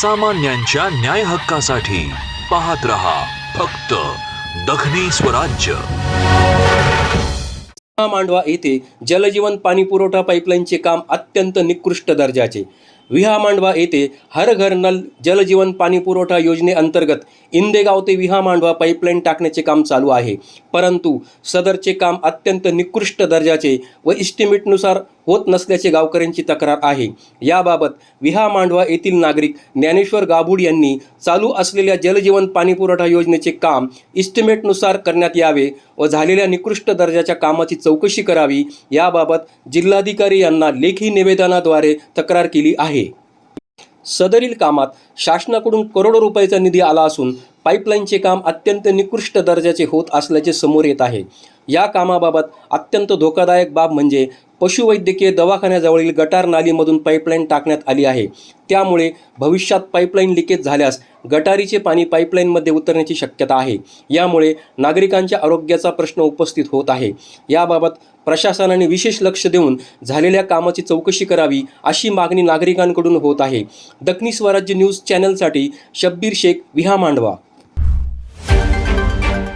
सामान्यांच्या न्याय हक्कासाठी पाहत रहा फक्त दखनी स्वराज्य. मांडवा येथे जलजीवन पाणी पुरवठा पाईपलाईनचे काम अत्यंत निकृष्ट दर्जाचे. विहा मांडवा येथे हर घर नल जलजीवन पाणी पुरवठा योजनेअंतर्गत इंदेगाव ते विहा मांडवा पाईपलाईन टाकण्याचे काम चालू आहे. परंतु सदरचे काम अत्यंत निकृष्ट दर्जाचे व इस्टिमेटनुसार होत नसल्याचे गावकऱ्यांची तक्रार आहे. याबाबत विहा मांडवा येथील नागरिक ज्ञानेश्वर गाभूड यांनी चालू असलेल्या जलजीवन पाणीपुरवठा योजनेचे काम इस्टिमेटनुसार करण्यात यावे व झालेल्या निकृष्ट दर्जाच्या कामाची चौकशी करावी याबाबत जिल्हाधिकारी यांना लेखी निवेदनाद्वारे तक्रार केली आहे. सदरील कामात शासनाकडून करोडो रुपयाचा निधी आला असून पाईपलाईनचे काम अत्यंत निकृष्ट दर्जाचे होत असल्याचे समोर येत आहे. या कामाबाबत अत्यंत धोकादायक बाब म्हणजे पशुवैद्यकीय दवाखान्याजवळील गटार नालीमधून पाईपलाईन टाकण्यात आली आहे. त्यामुळे भविष्यात पाईपलाईन लिकेज झाल्यास गटारीचे पाणी पाईपलाईनमध्ये उतरण्याची शक्यता आहे. यामुळे नागरिकांच्या आरोग्याचा प्रश्न उपस्थित होत आहे. याबाबत प्रशासनाने विशेष लक्ष देऊन झालेल्या कामाची चौकशी करावी अशी मागणी नागरिकांकडून होत आहे. दखनी स्वराज्य न्यूज चॅनलसाठी शब्बीर शेख विहा मांडवा